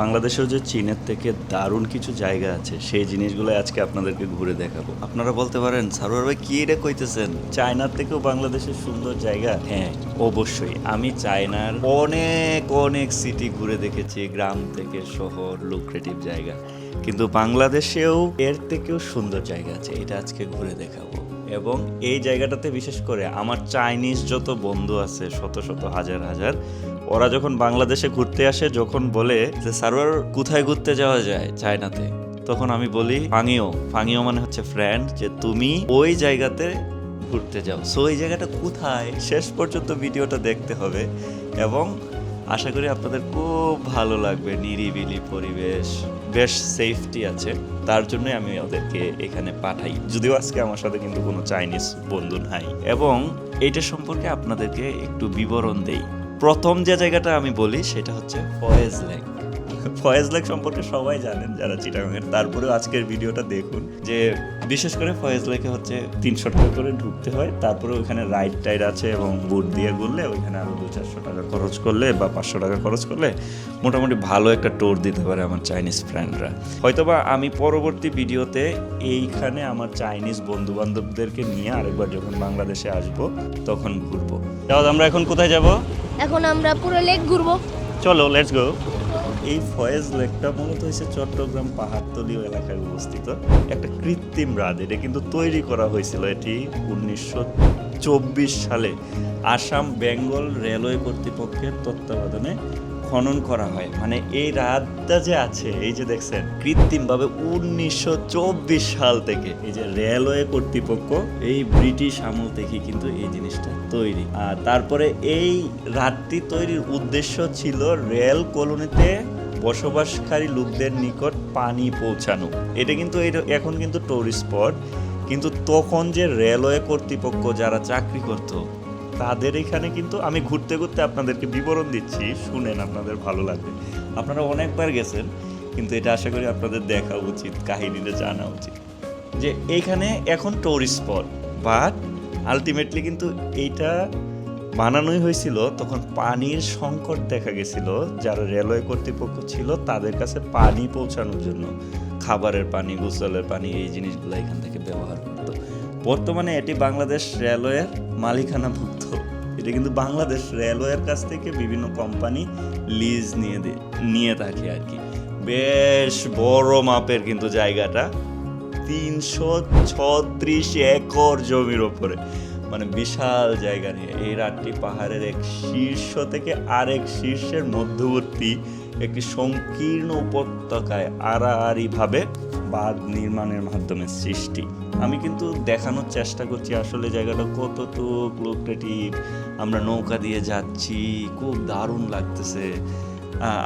বাংলাদেশেও যে চীনের থেকে দারুণ কিছু জায়গা আছে, সেই জিনিসগুলো আজকে আপনাদেরকে ঘুরে দেখাবো। আপনারা বলতে পারেন, সারোয়ার ভাই, কি এটা কইতেছেন? চায়নার থেকেও বাংলাদেশের সুন্দর জায়গা? হ্যাঁ অবশ্যই। আমি চায়নার অনেক অনেক সিটি ঘুরে দেখেছি, গ্রাম থেকে শহর লুক্রেটিভ জায়গা। কিন্তু বাংলাদেশেও এর থেকেও সুন্দর জায়গা আছে, এটা আজকে ঘুরে দেখাবো। এবং এই জায়গাটাতে বিশেষ করে আমার চাইনিজ যত বন্ধু আছে, শত শত হাজার হাজার, ওরা যখন বাংলাদেশে ঘুরতে আসে, যখন বলে যে সার্ভার কোথায় ঘুরতে যাওয়া যায়? চায়নাতে, তখন আমি বলি, ফাঙিও। ফাঙিও মানে হচ্ছে ফ্রেন্ড যে তুমি ওই জায়গাতে ঘুরতে যাও। সো ওই জায়গাটা কোথায়? শেষ পর্যন্ত ভিডিওটা দেখতে হবে। এবং আশা করি আপনাদের খুব ভালো লাগবে, নিরিবিলি পরিবেশ, বেশ সেফটি আছে। তার জন্যই আমি ওদেরকে এখানে পাঠাই। যদিও আজকে আমার সাথে কিন্তু কোনো চাইনিজ বন্ধু নাই। এবং এটা সম্পর্কে আপনাদেরকে একটু বিবরণ দেই। প্রথম যে জায়গাটা আমি বলি, সেটা হচ্ছে ফয়েজ লেক ফয়েজ লেক সম্পর্কে সবাই জানেন যারা চিটাগাংয়ের। তারপরেও আজকের ভিডিওটা দেখুন যে বিশেষ করে ফয়েজ লেকে হচ্ছে তিনশো টাকা করে ঢুকতে হয় তারপরে ওখানে রাইড টাইড আছে এবং বুট দিয়ে ঘুরলে ওইখানে আরও দু চারশো টাকা খরচ করলে বা পাঁচশো টাকা খরচ করলে মোটামুটি ভালো একটা ট্যুর দিতে পারে আমার চাইনিজ ফ্রেন্ডরা হয়তোবা আমি পরবর্তী ভিডিওতে এইখানে আমার চাইনিজ বন্ধু বান্ধবদেরকে নিয়ে আরেকবার যখন বাংলাদেশে আসব তখন ঘুরবো। আমরা এখন কোথায় যাব? এখন আমরা পুরো লেক ঘুরবো। চলো লেটস গো এই ফয়েজ লেকটা মূলত হচ্ছে চট্টগ্রাম পাহাড়তলি এলাকায় অবস্থিত। একটা কৃত্রিম হ্রদ, এটা কিন্তু তৈরি করা হয়েছিল এটি উনিশশো চব্বিশ সালে আসাম বেঙ্গল রেলওয়ে কর্তৃপক্ষের তত্ত্বাবধানে খনন করা হয়। মানে এই রাতটা যে আছে, এই যে দেখছেন, কৃত্রিমভাবে উনিশশো চব্বিশ সাল থেকে এই যে রেলওয়ে কর্তৃপক্ষ, এই ব্রিটিশ আমল থেকে কিন্তু এই জিনিসটা তৈরি। আর তারপরে এই রাতটি তৈরির উদ্দেশ্য ছিল রেল কলোনিতে বসবাসকারী লোকদের নিকট পানি পৌঁছানো। এটা কিন্তু এখন কিন্তু টুরিস্ট স্পট কিন্তু তখন যে রেলওয়ে কর্তৃপক্ষ যারা চাকরি করতো, তাদের এখানে কিন্তু আমি ঘুরতে ঘুরতে আপনাদেরকে বিবরণ দিচ্ছি, শুনেন আপনাদের ভালো লাগবে। আপনারা অনেকবার গেছেন, কিন্তু এটা আশা করি আপনাদের দেখা উচিত, কাহিনীটা জানা উচিত। যে এইখানে এখন টুরিস্ট স্পট বাট আলটিমেটলি কিন্তু এইটা বানানোই হয়েছিল, তখন পানির সংকট দেখা গেছিল, যারা রেলওয়ে কর্তৃপক্ষ ছিল, তাদের কাছে পানি পৌঁছানোর জন্য। খাবারের পানি, গোসলের পানি, এই জিনিসগুলো এখান থেকে ব্যবহার করতো। বর্তমানে এটি বাংলাদেশ রেলওয়ের মালিকানাভুক্ত এটা কিন্তু বাংলাদেশ রেলওয়ের কাছ থেকে বিভিন্ন কোম্পানি লিজ নিয়ে নিয়ে থাকে আর কি। বেশ বড় মাপের কিন্তু জায়গাটা। তিনশো ছত্রিশ একর জমির ওপরে। মানে বিশাল জায়গা নিয়ে। এই রাতটি পাহাড়ের এক শীর্ষ থেকে আরেক শীর্ষের মধ্যবর্তী একটি সংকীর্ণ উপত্যকায় আড়াআড়িভাবে বাঁধ নির্মাণের মাধ্যমে সৃষ্টি। আমি কিন্তু দেখানোর চেষ্টা করছি আসলে জায়গাটা কতটুক লোকটেটিভ আমরা নৌকা দিয়ে যাচ্ছি, খুব দারুণ লাগতেছে।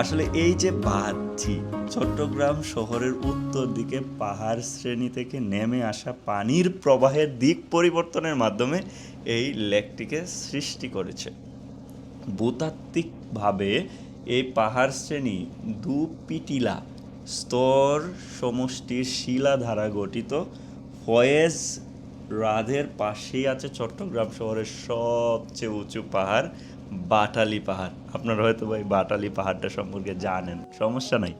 আসলে এই যে বাঁধটি চট্টগ্রাম শহরের উত্তর দিকে পাহাড় শ্রেণি থেকে নেমে আসা পানির প্রবাহের দিক পরিবর্তনের মাধ্যমে এই লেকটিকে সৃষ্টি করেছে। ভূতাত্ত্বিকভাবে এই পাহাড় শ্রেণি দু পিটিলা স্তর সমষ্টির শিলা দ্বারা গঠিত। ফয়েজ হ্রদের পাশেই আছে চট্টগ্রাম শহরের সবচেয়ে উঁচু পাহাড়, বাটালি পাহাড়। আপনারা হয়তো ভাই বাটালি পাহাড়টা সম্পর্কে জানেন। সমস্যা নাই।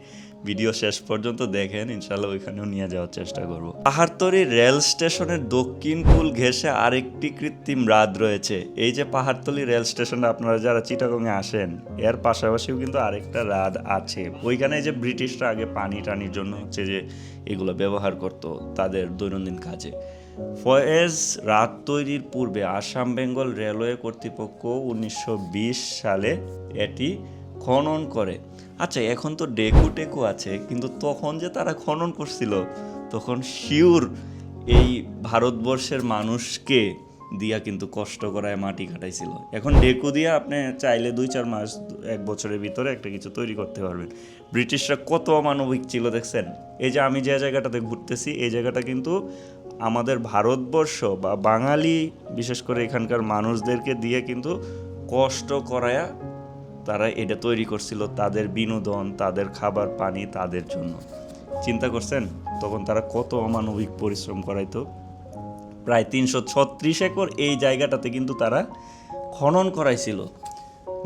ভিডিও শেষ পর্যন্ত দেখেন ইনশাল্লাহ ওইখানেও নিয়ে যাওয়ার চেষ্টা করব। পাহাড়তরি রেল স্টেশনের দক্ষিণ কুল ঘেঁষে আরেকটি কৃত্রিম হ্রদ রয়েছে। এই যে পাহাড়তলি রেল স্টেশনে আপনারা যারা চিটাগংয়ে আসেন, এর পাশাপাশিও কিন্তু আরেকটা হ্রদ আছে। ওইখানে যে ব্রিটিশরা আগে পানি টানির জন্য হচ্ছে যে এগুলো ব্যবহার করত, তাদের দৈনন্দিন কাজে। ফয়েজ রাত তৈরির পূর্বে আসাম বেঙ্গল রেলওয়ে কর্তৃপক্ষ উনিশশো বিশ সালে এটি খনন করে। আচ্ছা এখন তো ডেকু টেকু আছে, কিন্তু তখন যে তারা খনন করছিল, তখন শিওর এই ভারতবর্ষের মানুষকে দিয়া কিন্তু কষ্ট করায় মাটি কাটাইছিল এখন ডেকু দিয়া আপনি চাইলে দুই চার মাস, এক বছরের ভিতরে একটা কিছু তৈরি করতে পারবেন। ব্রিটিশরা কত অমানবিক ছিল, দেখছেন? এই যে আমি যে জায়গাটাতে ঘুরতেছি, এই জায়গাটা কিন্তু আমাদের ভারতবর্ষ বা বাঙালি, বিশেষ করে এখানকার মানুষদেরকে দিয়ে কিন্তু কষ্ট করায়া তারা এটা তৈরি করছিল তাদের বিনোদন, তাদের খাবার পানি তাদের জন্য। চিন্তা করছেন? তখন তারা কত অমানবিক পরিশ্রম করাইতো। প্রায় তিনশো ছত্রিশ একর এই জায়গাটাতে কিন্তু তারা খনন করাইছিল।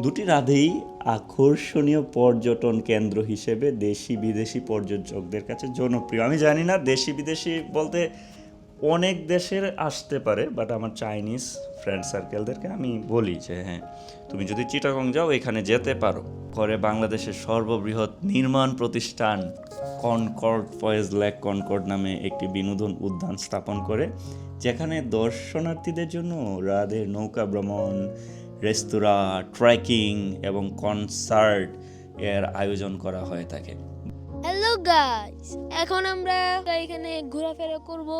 দুটি হ্রদেই আকর্ষণীয় পর্যটন কেন্দ্র হিসেবে দেশি বিদেশি পর্যটকদের কাছে জনপ্রিয়। আমি জানি না দেশি বিদেশি বলতে অনেক দেশের আসতে পারে বাট আমার চাইনিজ ফ্রেন্ড সার্কেলদেরকে আমি বলি যে হ্যাঁ তুমি যদি চিটাগং যাও, এখানে যেতে পারো। পরে বাংলাদেশের সর্ববৃহৎ নির্মাণ প্রতিষ্ঠান কনকর্ড ফয়েজ লেক কনকর্ড নামে একটি বিনোদন উদ্যান স্থাপন করে, যেখানে দর্শনার্থীদের জন্য রাদের নৌকা ভ্রমণ, রেস্তোরাঁ ট্রেকিং এবং কনসার্ট এর আয়োজন করা হয়ে থাকে। হ্যালো গাইস এখন আমরা এখানে ঘোরাফেরা করব।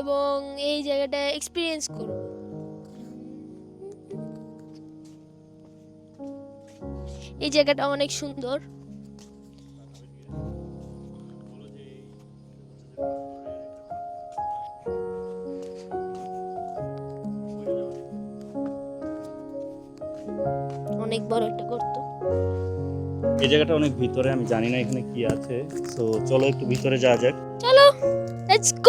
এবং এই জায়গাটা এক্সপিরিয়েন্স করব এই জায়গাটা অনেক সুন্দর। অনেক বড় একটা গর্ত। এই জায়গাটা অনেক ভিতরে আমি জানি না এখানে কি আছে। তো চলো একটু ভিতরে যাওয়া যাক। চলো লেটস গো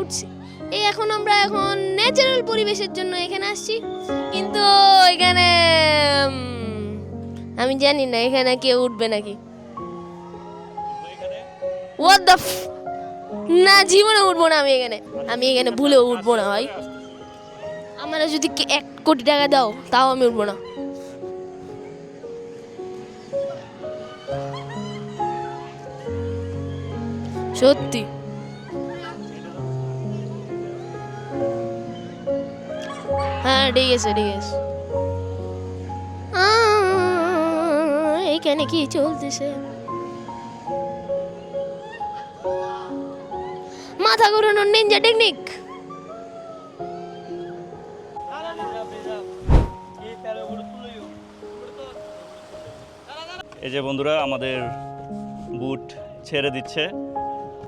উঠছি। এই এখন আমরা এখন ন্যাচারাল পরিবেশের জন্য এখানে আসছি। কিন্তু এখানে আমি জানি না এখানে কেউ উঠবে নাকি। না, জীবনে উঠবো না আমি এখানে। আমি এখানে ভুলে উঠবো না ভাই। আমার যদি এক কোটি টাকা দাও, তাও আমি উঠবো না। সত্যি। হ্যাঁ ঠিক আছে ঠিক আছে। এখানে কি চলতেছে? মাথা ঘুরানোর নিনজা টেকনিক এই যে বন্ধুরা, আমাদের বুট ছেড়ে দিচ্ছে।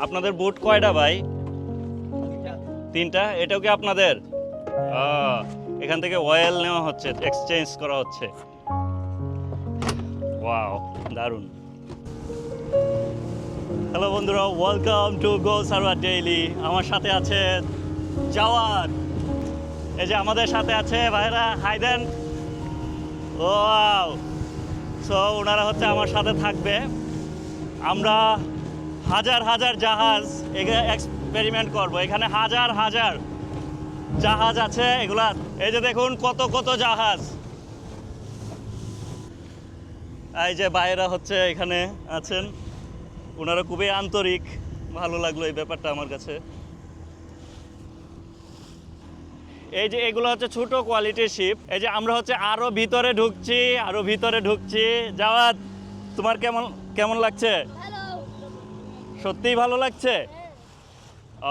আপনাদের বুট কয়টা ভাই? তিনটা? এটাও কি আপনাদের? এখান থেকে অয়েল নেওয়া হচ্ছে এক্সচেঞ্জ করা হচ্ছে। ওয়াও দারুণ। হ্যালো বন্ধুরা welcome to go server daily আমার সাথে আছে জাওয়াদ এই যে আমাদের সাথে আছে ভাইরা হাই দেন ওয়াও সো ওনারা হচ্ছে আমার সাথে থাকবে। আমরা হাজার হাজার জাহাজ এখানে এক্সপেরিমেন্ট করব। এখানে হাজার হাজার জাহাজ আছে এগুলা এই যে দেখুন কত কত জাহাজ। এই যে বাইরা হচ্ছে এখানে আছেন। ওনারা খুবই আন্তরিক। ভালো লাগল এই ব্যাপারটা আমার কাছে। এই যে এগুলো হচ্ছে ছোট কোয়ালিটির শিপ এই যে আমরা হচ্ছে আরও ভিতরে ঢুকছি আরও ভিতরে ঢুকছি। যাওয়াত তোমার কেমন কেমন লাগছে? সত্যিই ভালো লাগছে?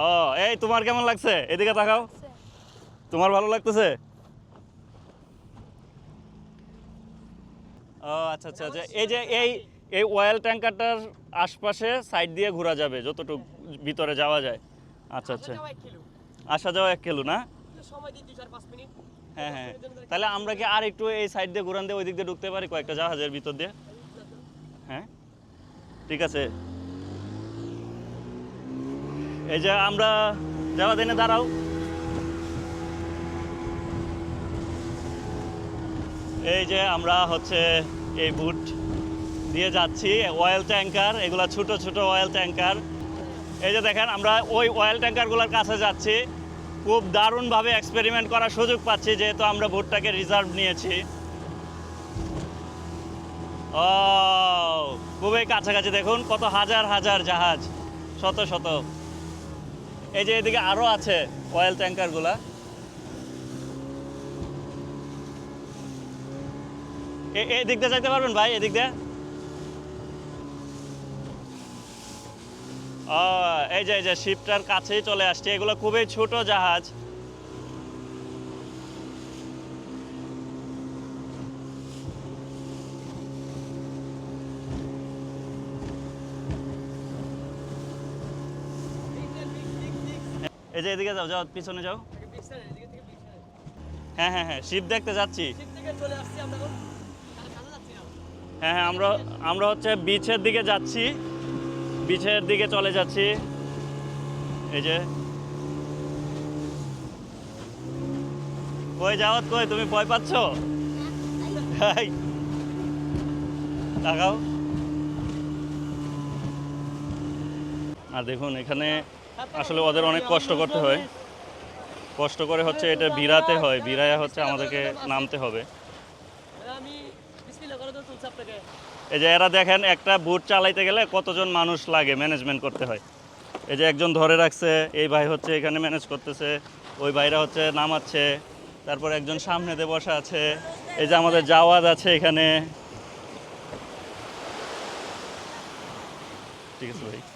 ও এই তোমার কেমন লাগছে? এদিকে তাকাও। তোমার ভালো লাগতেছে? ও আচ্ছা আচ্ছা আচ্ছা। এই যে এই এই অয়েল ট্যাঙ্কারটার আশপাশে সাইড দিয়ে ঘোরা যাবে যতটুকু ভিতরে যাওয়া যায়। আচ্ছা আচ্ছা। আসা যাওয়া এক কিলো। না? হ্যাঁ হ্যাঁ। তাহলে আমরা কি আর একটু এই সাইড দিয়ে ঘুরান দিয়ে ওই দিক দিয়ে ঢুকতে পারি কয়েকটা জাহাজের ভিতর দিয়ে? হ্যাঁ? ঠিক আছে। এই যে আমরা যাওয়া দিনে দাঁড়াও। এই যে আমরা হচ্ছে এই বুট দিয়ে যাচ্ছি অয়েল ট্যাঙ্কার এগুলা ছোট ছোট অয়েল ট্যাঙ্কার এই যে দেখেন, আমরা ওই অয়েল ট্যাঙ্কারগুলোর কাছে যাচ্ছি। খুব দারুণভাবে এক্সপেরিমেন্ট করার সুযোগ পাচ্ছি, যেহেতু আমরা বুটটাকে রিজার্ভ নিয়েছি। ও, খুবই কাছাকাছি দেখুন, কত হাজার হাজার জাহাজ, শত শত। এই যে এদিকে আরও আছে অয়েল ট্যাঙ্কারগুলা এ- এই দিক দিয়ে যাইতে পারবেন ভাই এদিক দিয়ে? ও এই যে এই যে শিপটার কাছেই চলে আসছে। এগুলো খুবই ছোট জাহাজ। এই যে এদিকে যাও যাও পিছনে যাও। হ্যাঁ হ্যাঁ হ্যাঁ শিপ দেখতে যাচ্ছি। হ্যাঁ হ্যাঁ আমরা আমরা হচ্ছে বিচের দিকে যাচ্ছি। বিচের দিকে চলে যাচ্ছি। এই যে। কই যাওয়াত কই, তুমি ভয় পাচ্ছ। তাকাও। আর দেখুন, এখানে আসলে ওদের অনেক কষ্ট করতে হয়। কষ্ট করে হচ্ছে এটা বিড়াতে হয়। বিড়ায়া হচ্ছে আমাদেরকে নামতে হবে। এই যে এরা দেখেন, একটা বুট চালাইতে গেলে কতজন মানুষ লাগে ম্যানেজমেন্ট করতে হয়। এই যে একজন ধরে রাখছে, এই ভাই হচ্ছে এখানে ম্যানেজ করতেছে, ওই ভাইরা হচ্ছে নামাচ্ছে, তারপর একজন সামনে দিয়ে বসা আছে, এই যে আমাদের জাওয়াজ আছে এখানে। ঠিক আছে ভাই।